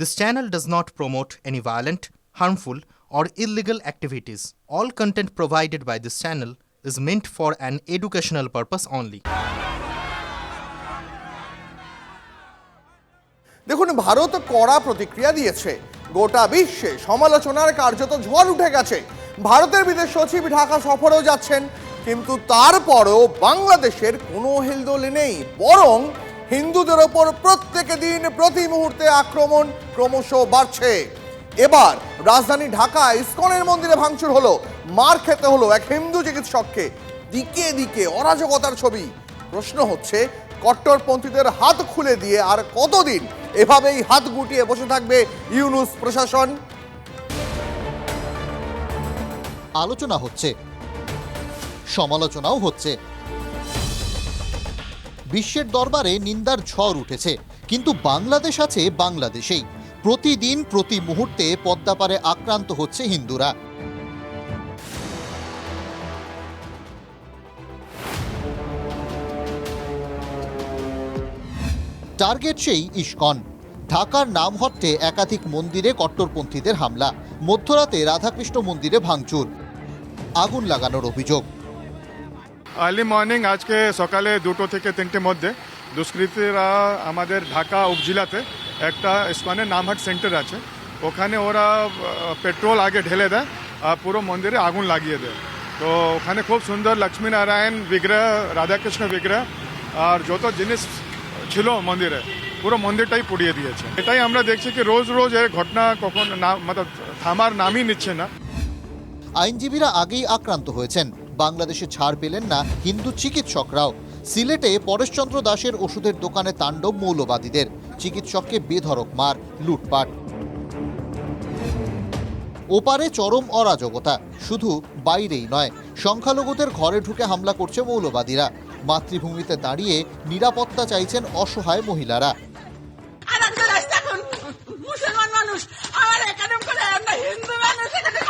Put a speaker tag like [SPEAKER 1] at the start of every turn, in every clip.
[SPEAKER 1] This channel does not promote any violent, harmful, or illegal activities. All content provided by this channel is meant for an educational purpose only.
[SPEAKER 2] দেখুন ভারত কড়া প্রতিক্রিয়া দিয়েছে গোটা বিশ্বে সমালোচনার কার্যত ঝড় উঠে গেছে ভারতের বিদেশ সচিব ঢাকা সফরেও যাচ্ছেন কিন্তু তারপরেও বাংলাদেশের কোনো হেলদোলে নেই বরং হিন্দুদের ওপর প্রত্যেক দিন প্রতি মুহূর্তে আক্রমণ ক্রমশ বাড়ছে। এবার রাজধানী ঢাকা ইস্কনের মন্দিরে ভাঙচুর হলো, মার খেতে হলো এক হিন্দু চিকিৎসককে। দিকে দিকে অরাজকতার ছবি। প্রশ্ন হচ্ছে, কট্টরপন্থীদের হাত খুলে দিয়ে আর কতদিন এভাবেই হাত গুটিয়ে বসে থাকবে ইউনুস প্রশাসন?
[SPEAKER 3] আলোচনা হচ্ছে, সমালোচনাও হচ্ছে। বিশ্বের দরবারে নিন্দার ঝড় উঠেছে, কিন্তু বাংলাদেশ আছে বাংলাদেশেই। প্রতিদিন, প্রতি মুহূর্তে পদ্মাপারে আক্রান্ত হচ্ছে হিন্দুরা। টার্গেট সেই ইস্কন। ঢাকার নামহট্টে একাধিক মন্দিরে কট্টরপন্থীদের হামলা, মধ্যরাতে রাধাকৃষ্ণ মন্দিরে ভাঙচুর। আগুন লাগানোর অভিযোগ।
[SPEAKER 4] আর্লি মর্নিং আজকে সকালে দুটো থেকে তিনটে মধ্যে দুষ্কৃতীরা আমাদের ঢাকা উপজেলাতে একটা ইস্কনের নামহাট সেন্টার আছে। ওখানে ওরা পেট্রোল আগে ঢেলে দেয় আর পুরো মন্দিরে আগুন লাগিয়ে দেয়। তো ওখানে খুব সুন্দর লক্ষ্মীনারায়ণ বিগ্রহ, রাধাকৃষ্ণ বিগ্রহ আর যত জিনিস ছিল মন্দিরে, পুরো মন্দিরটাই পুড়িয়ে দিয়েছে। এটাই আমরা দেখছি কি রোজ রোজ এর ঘটনা কখন না মতলব থামার নামই নিচ্ছে না।
[SPEAKER 3] আইনজীবীরা আগেই আক্রান্ত হয়েছেন। বাংলাদেশে ছাড় পেলেন না হিন্দু চিকিৎসকরাও। সিলেটে পরেশচন্দ্র দাসের ওষুধের দোকানে তাণ্ডব মৌলবাদীদের। চিকিৎসককে বেধড়ক মার, লুটপাট। ওপারে চরম অরাজকতা, শুধু বাইরেই নয়, সংখ্যালঘুদের ঘরে ঢুকে হামলা করছে মৌলবাদীরা। মাতৃভূমিতে দাঁড়িয়ে নিরাপত্তা চাইছেন অসহায় মহিলারা।
[SPEAKER 5] মুসলমান মানুষ। আমার এখানে হিন্দু মানুষ, এখানে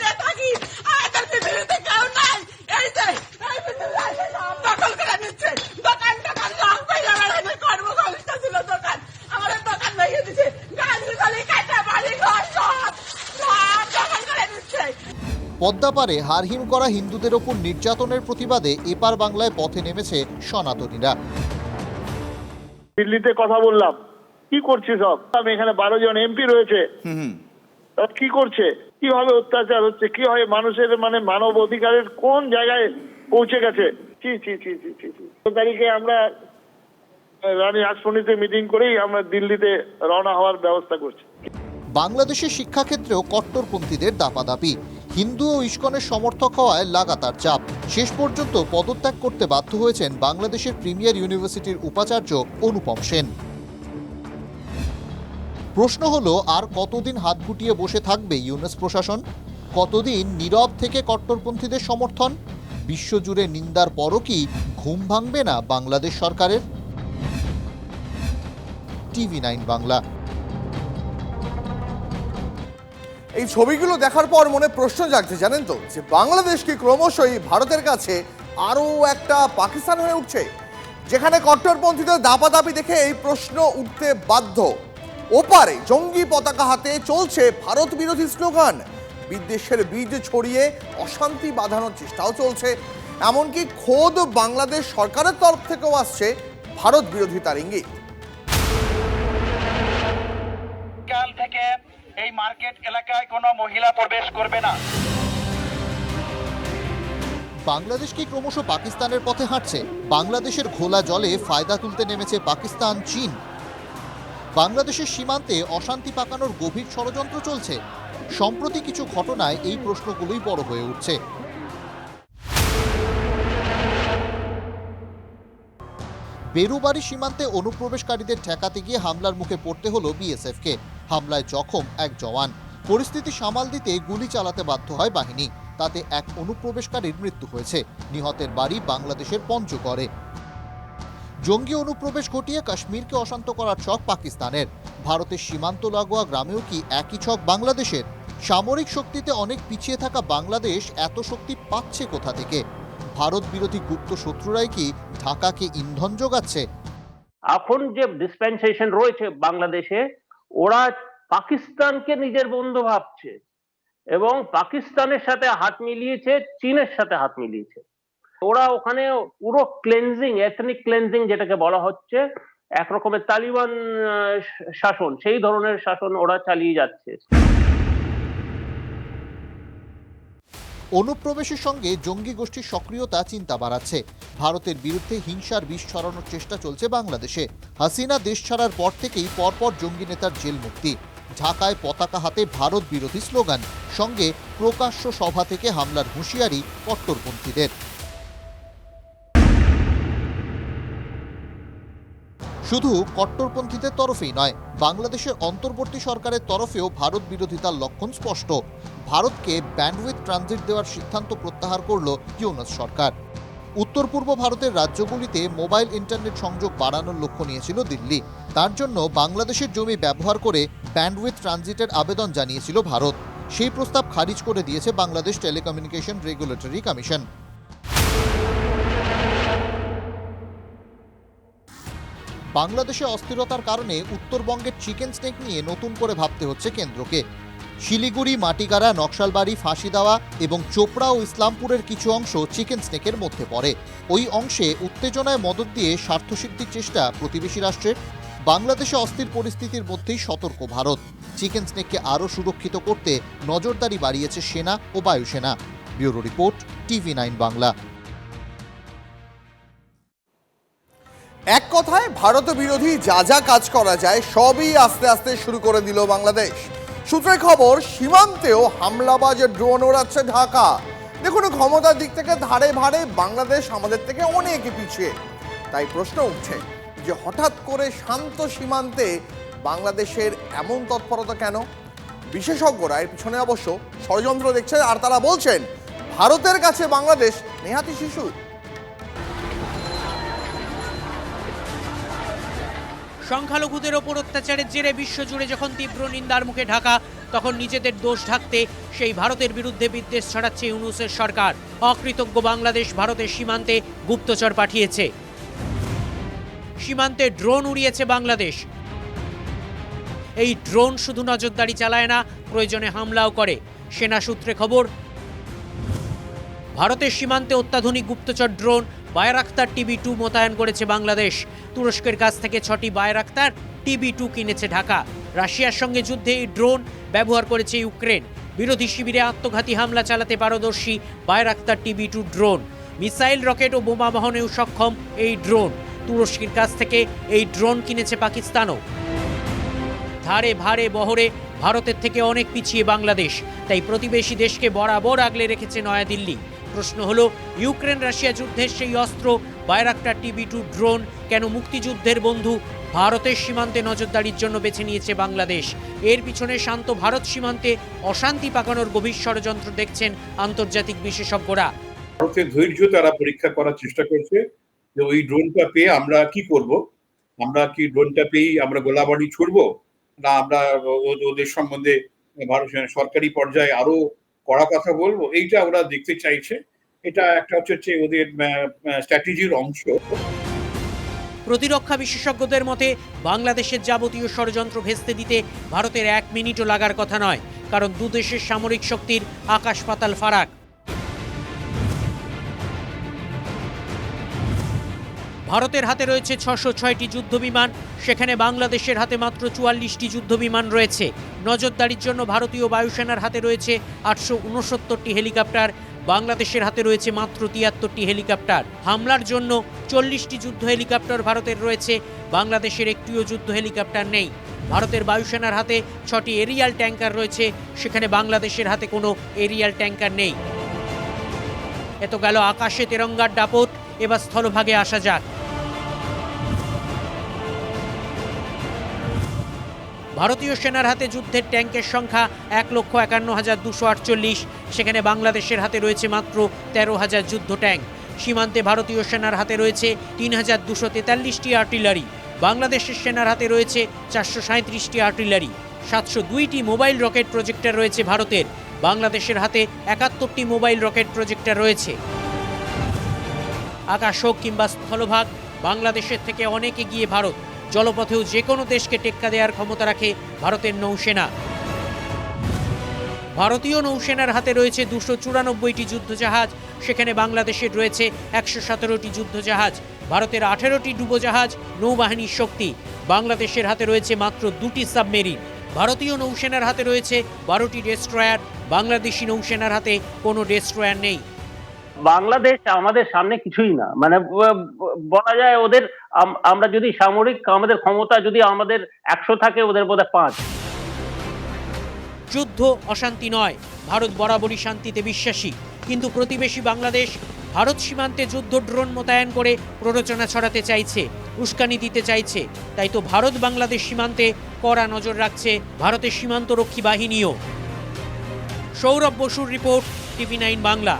[SPEAKER 5] নিয়ে থাকি আমাদের পৃথিবীতে কেউ নাই দখল করে নিচ্ছে। দোকান দোকান রং পাইলে আমার এখানে ছিল দোকান। আমার দোকান ভেঙে দিচ্ছে গাড়ি গালি কাটা বাড়ি ঘর সব সব দখল করে নিচ্ছে।
[SPEAKER 3] পদ্মাপারে হারহিম করা হিন্দুদের ওপর নির্যাতনের প্রতিবাদে এপার বাংলায় পথে নেমেছে সনাতনীরা।
[SPEAKER 6] দিল্লিতে কথা বললাম। কি করছে সব? আমি এখানে বারো জন এমপি রয়েছে। কি করছে? কীভাবে অত্যাচার হচ্ছে? কি হয়? মানুষের মানে মানব অধিকারের কোন জায়গায় পৌঁছে গেছে? ছি ছি ছি ছি। তারিখে আমরা রানী রাজপন্ডিতে মিটিং করেই আমরা দিল্লিতে রওনা হওয়ার ব্যবস্থা করছি।
[SPEAKER 3] বাংলাদেশের শিক্ষাক্ষেত্রেও কট্টরপন্থীদের দাপাদাপি। হিন্দু ও ইস্কনের সমর্থক হওয়ায় লাগাতার চাপ। শেষ পর্যন্ত পদত্যাগ করতে বাধ্য হয়েছেন বাংলাদেশের প্রিমিয়ার ইউনিভার্সিটির উপাচার্য অনুপম সেন। প্রশ্ন হলো, আর কতদিন হাত গুটিয়ে বসে থাকবে ইউনেস প্রশাসন? কতদিন নীরব থেকে কট্টরপন্থীদের সমর্থন? বিশ্বজুড়ে নিন্দার পরও কি ঘুম ভাঙবে না বাংলাদেশ সরকারের? TV nine Bangla.
[SPEAKER 2] এই ছবিগুলো দেখার পর মনে প্রশ্ন জাগছে, জানেন তো? যে বাংলাদেশ কি ক্রমশই ভারতের কাছে আরও একটা পাকিস্তান হয়ে উঠছে? যেখানে কট্টরপন্থীদের দাপাদাপি দেখে এই প্রশ্ন উঠতে বাধ্য। ওপারে জঙ্গি পতাকা হাতে চলছে ভারত বিরোধী স্লোগান। বিদ্বেষের বীজ ছড়িয়ে অশান্তি বাঁধানোর চেষ্টাও চলছে। এমনকি খোদ বাংলাদেশ সরকারের তরফ থেকেও আসছে ভারত বিরোধিতার ইঙ্গিত।
[SPEAKER 7] কাল থেকে এই মার্কেট এলাকায় কোনো মহিলা প্রবেশ করবে না।
[SPEAKER 3] বাংলাদেশ কি ক্রমশ পাকিস্তানের পথে হাঁটছে? বাংলাদেশের ঘোলা জলে ফায়দা তুলতে নেমেছে পাকিস্তান চীন। বাংলাদেশের সীমান্তে অশান্তি পাকানোর গভীর ষড়যন্ত্র চলছে। সম্প্রতি কিছু ঘটনায় এই প্রশ্নগুলোই বড় হয়ে উঠছে। বেরুবাড়ি সীমান্তে অনুপ্রবেশকারীদের ঠেকাতে গিয়ে হামলার মুখে পড়তে হলো বিএসএফকে। হামলায় জখম এক জওয়ান। পরিস্থিতি সামাল দিতে গুলি চালাতে বাধ্য হয় বাহিনী। তাতে এক অনুপ্রবেশকারীর মৃত্যু হয়েছে। নিহতের বাড়ি বাংলাদেশের পঞ্চগড়ে। জঙ্গি অনুপ্রবেশ ঘটিয়ে কাশ্মীরকে অশান্ত করার ছক পাকিস্তানের। ভারতের সীমান্ত লাগোয়া গ্রামেও কি একই ছক বাংলাদেশের? সামরিক শক্তিতে অনেক পিছিয়ে থাকা বাংলাদেশ এত শক্তি পাচ্ছে কোথা থেকে? ভারত বিরোধী গুপ্ত শত্রুরাই কি ঢাকাকে ইন্ধন যোগাচ্ছে?
[SPEAKER 8] এখন যে ডিসপেন্সেশন রয়েছে বাংলাদেশে, ওরা পাকিস্তানকে নিজের বন্ধু ভাবছে এবং পাকিস্তানের সাথে হাত মিলিয়েছে, চীনের সাথে হাত মিলিয়েছে। ওরা ওখানে পুরো ক্লেনজিং এথনিক ক্লেনজিং যেটাকে বলা হচ্ছে এক রকমের তালিবান শাসন, সেই ধরনের শাসন ওরা চালিয়ে যাচ্ছে।
[SPEAKER 3] অনুপ্রবেশের সঙ্গে জঙ্গি গোষ্ঠীর সক্রিয়তা চিন্তা বাড়াচ্ছে। ভারতের বিরুদ্ধে হিংসার বিষ ছড়ানোর চেষ্টা চলছে বাংলাদেশে। হাসিনা দেশ ছাড়ার পর থেকেই পরপর জঙ্গি নেতার জেল মুক্তি। ঢাকায় পতাকা হাতে ভারত বিরোধী স্লোগান। সঙ্গে প্রকাশ্য সভা থেকে হামলার হুঁশিয়ারি কট্টরপন্থীদের। শুধু কট্টরপন্থীদের তরফেই নয়, বাংলাদেশের অন্তর্বর্তী সরকারের তরফেও ভারত বিরোধিতার লক্ষণ স্পষ্ট। ভারতকে ব্যান্ডউইথ ট্রানজিট দেওয়ার সিদ্ধান্ত প্রত্যাহার করল ইউনাস সরকার। উত্তর পূর্ব ভারতের রাজ্যগুলিতে মোবাইল ইন্টারনেট সংযোগ বাড়ানোর লক্ষ্য নিয়েছিল দিল্লি। তার জন্য বাংলাদেশের জমি ব্যবহার করে ব্যান্ডউইথ ট্রানজিটের আবেদন জানিয়েছিল ভারত। সেই প্রস্তাব খারিজ করে দিয়েছে বাংলাদেশ টেলিকমিউনিকেশন রেগুলেটরি কমিশন। বাংলাদেশে অস্থিরতার কারণে উত্তরবঙ্গের চিকেন স্নেক নিয়ে নতুন করে ভাবতে হচ্ছে কেন্দ্রকে। শিলিগুড়ি, মাটিগাড়া, নকশালবাড়ি, ফাঁসিদাওয়া এবং চোপড়া ও ইসলামপুরের কিছু অংশ চিকেন স্নেকের মধ্যে পড়ে। ওই অংশে উত্তেজনায় মদত দিয়ে স্বার্থসিদ্ধির চেষ্টা প্রতিবেশী রাষ্ট্রের। বাংলাদেশে অস্থির পরিস্থিতির মধ্যেই সতর্ক ভারত। চিকেন স্নেককে আরও সুরক্ষিত করতে নজরদারি বাড়িয়েছে সেনা ও বায়ুসেনা। Bureau report, TV nine Bangla.
[SPEAKER 2] এক কথায় ভারত বিরোধী যা যা কাজ করা যায়, সবই আস্তে আস্তে শুরু করে দিল বাংলাদেশ। সূত্রে খবর, সীমান্তেও হামলাবাজ ড্রোন ওড়াচ্ছে ঢাকা। দেখুন, ক্ষমতার দিক থেকে ধারে ভারে বাংলাদেশ আমাদের থেকে অনেক পিছিয়ে। তাই প্রশ্ন উঠছে যে, হঠাৎ করে শান্ত সীমান্তে বাংলাদেশের এমন তৎপরতা কেন? বিশেষজ্ঞরা এর পিছনে অবশ্য ষড়যন্ত্র দেখছেন আর তারা বলছেন, ভারতের কাছে বাংলাদেশ নেহাতি শিশু।
[SPEAKER 9] সংখ্যালঘুদের ওপর অত্যাচারের জেরে বিশ্বজুড়ে যখন তীব্র নিন্দার মুখে ঢাকা, তখন নিজেদের দোষ ঢাকতে সেই ভারতের বিরুদ্ধে বিদ্বেষ ছড়াচ্ছে ইউনুসের সরকার। অকৃতজ্ঞ বাংলাদেশ ভারতের সীমান্তে গুপ্তচর পাঠিয়েছে। সীমান্তে ড্রোন উড়িয়েছে বাংলাদেশ। এই ড্রোন শুধু নজরদারি চালায় না, প্রয়োজনে হামলাও করে। সেনা সূত্রে খবর, ভারতের সীমান্তে অত্যাধুনিক গুপ্তচর ড্রোন বায়রাক্তার টিবি টু মোতায়েন করেছে বাংলাদেশ। তুরস্কের কাছ থেকে ছটি বায়রাক্তার টিবি টু কিনেছে ঢাকা। রাশিয়ার সঙ্গে যুদ্ধে এই ড্রোন ব্যবহার করেছে ইউক্রেন। বিরোধী শিবিরে আত্মঘাতী হামলা চালাতে পারদর্শী Bayraktar TB two drone. Missile, rocket ও বোমা বহনেও সক্ষম এই ড্রোন। তুরস্কের কাছ থেকে এই ড্রোন কিনেছে পাকিস্তানও। ধারে ভারে বহরে ভারতের থেকে অনেক পিছিয়ে বাংলাদেশ। তাই প্রতিবেশী দেশকে বরাবর আগলে রেখেছে নয়াদিল্লি। প্রশ্ন হলো, ইউক্রেন রাশিয়া যুদ্ধের সেই অস্ত্র বায়রাক্টার টিবি টু ড্রোন, কেন মুক্তিযুদ্ধের বন্ধু ভারতের সীমান্তে নজরদারির জন্য বেছে নিয়েছে বাংলাদেশ? এর পিছনে শান্ত ভারত সীমান্তে অশান্তি পাকানোর গভীর ষড়যন্ত্র দেখছেন আন্তর্জাতিক বিশেষজ্ঞরা।
[SPEAKER 10] ভারতের ধৈর্য তারা পরীক্ষা করার চেষ্টা করছে যে ওই ড্রোনটা পেয়ে আমরা কি করব? আমরা কি ড্রোনটা পেয়েই আমরা গোলাবাড়ি ছুড়বো? না, আমরা ওদের সম্বন্ধে ভারত সরকারি পর্যায়ে আরও কড়া কথা বলব, এইটা ওরা দেখতে চাইছে। এটা একটা হচ্ছে ওদের স্ট্র্যাটেজির অংশ।
[SPEAKER 9] প্রতিরক্ষা বিশেষজ্ঞদের মতে, বাংলাদেশের যাবতীয় ষড়যন্ত্র ভেস্তে দিতে ভারতের এক মিনিটও লাগার কথা নয়, কারণ দু দেশের সামরিক শক্তির আকাশ পাতাল ফারাক। ভারতের হাতে রয়েছে ছশো ছয়টি যুদ্ধবিমান, সেখানে বাংলাদেশের হাতে মাত্র চুয়াল্লিশটি যুদ্ধবিমান রয়েছে। নজরদারির জন্য ভারতীয় বায়ুসেনার হাতে রয়েছে আটশো উনসত্তরটি হেলিকপ্টার, বাংলাদেশের হাতে রয়েছে মাত্র তিয়াত্তরটি হেলিকপ্টার। হামলার জন্য চল্লিশটি যুদ্ধ হেলিকপ্টার ভারতের রয়েছে, বাংলাদেশের একটিও যুদ্ধ হেলিকপ্টার নেই। ভারতের বায়ুসেনার হাতে ছটি এরিয়াল ট্যাঙ্কার রয়েছে, সেখানে বাংলাদেশের হাতে কোনো এরিয়াল ট্যাঙ্কার নেই। এত গেল আকাশে তেরঙ্গার দাপট, এবার স্থলভাগে আসা যাক। ভারতীয় সেনার হাতে যুদ্ধের ট্যাঙ্কের সংখ্যা এক লক্ষ একান্ন হাজার দুশো আটচল্লিশ। সেখানে বাংলাদেশের হাতে রয়েছে মাত্র তেরো হাজার যুদ্ধ ট্যাঙ্ক। সীমান্তে ভারতীয় সেনার হাতে রয়েছে তিন হাজার দুশো তেতাল্লিশটি আর্টিলারি। বাংলাদেশের সেনার হাতে রয়েছে চারশো সাঁত্রিশটি আর্টিলারি। সাতশো দুইটি মোবাইল রকেট প্রজেক্টর রয়েছে ভারতের। বাংলাদেশের হাতে একাত্তরটি মোবাইল রকেট প্রজেক্টর রয়েছে। আকাশ হোক কিংবা স্থলভাগ, বাংলাদেশের থেকে অনেক এগিয়ে ভারত। জলপথেও যে কোনো দেশকে টেক্কা দেওয়ার ক্ষমতা রাখে ভারতের নৌসেনা। ভারতীয় নৌসেনার হাতে রয়েছে দুশো চুরানব্বইটি যুদ্ধজাহাজ, সেখানে বাংলাদেশের রয়েছে একশো সতেরোটি যুদ্ধজাহাজ, ভারতের আঠেরোটি ডুবোজাহাজ, নৌবাহিনীর শক্তি। বাংলাদেশের হাতে রয়েছে মাত্র দুটি সাবমেরিন। ভারতীয় নৌসেনার হাতে রয়েছে বারোটি ডেস্ট্রয়ার, বাংলাদেশি নৌসেনার হাতে কোনো ডেস্ট্রয়ার নেই।
[SPEAKER 8] বাংলাদেশ আমাদের সামনে কিছুই না। মানে বলা যায় ওদের আমরা যদি সামরিক, আমাদের ক্ষমতা যদি আমাদের একশো থাকে, ওদের বোধহয় পাঁচ।
[SPEAKER 9] যুদ্ধ অশান্তি নয়, ভারত বরাবরই শান্তিতে বিশ্বাসী। কিন্তু প্রতিবেশী বাংলাদেশ ভারত সীমান্তে যুদ্ধ ড্রোন মোতায়েন করে প্ররোচনা ছড়াতে চাইছে, উস্কানি দিতে চাইছে। তাই তো ভারত বাংলাদেশ সীমান্তে কড়া নজর রাখছে ভারতের সীমান্তরক্ষী বাহিনীও। সৌরভ বসুর রিপোর্ট টিভি নাইন বাংলা।